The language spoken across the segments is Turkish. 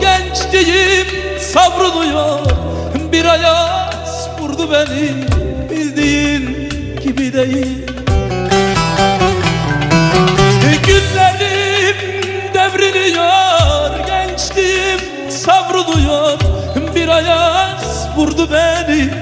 Gençliğim savruluyor. Bir ayaz vurdu beni Bildiğin gibi değil. Günlerim devriliyor Gençliğim savruluyor. Bir ayaz vurdu beni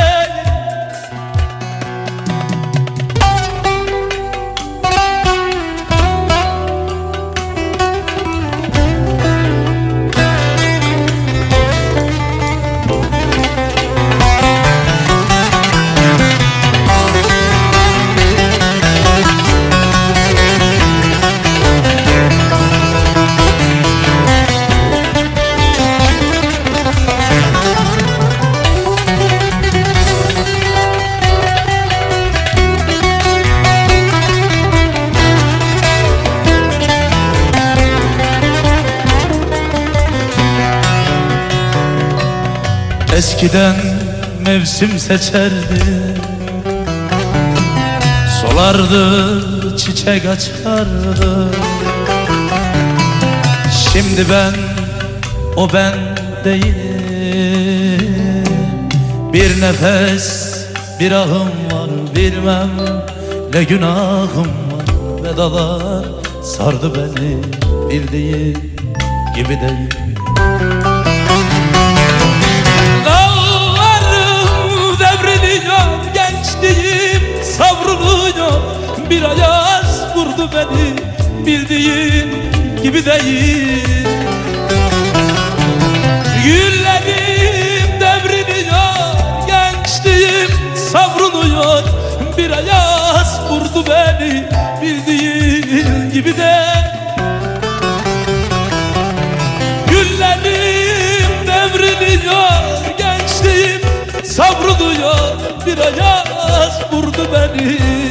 Eskiden mevsim seçerdi. Solardı çiçek açardı. Şimdi ben o ben değilim. Bir nefes bir ahım var bilmem ne günahım var. Vedalar sardı beni bildiğin gibi değil Bir ayaz vurdu beni Bildiğin gibi değil. Güllerim devriliyor Gençliğim savruluyor. Bir ayaz vurdu beni Bildiğin gibi değil. Güllerim devriliyor Gençliğim savruluyor. Bir ayaz vurdu beni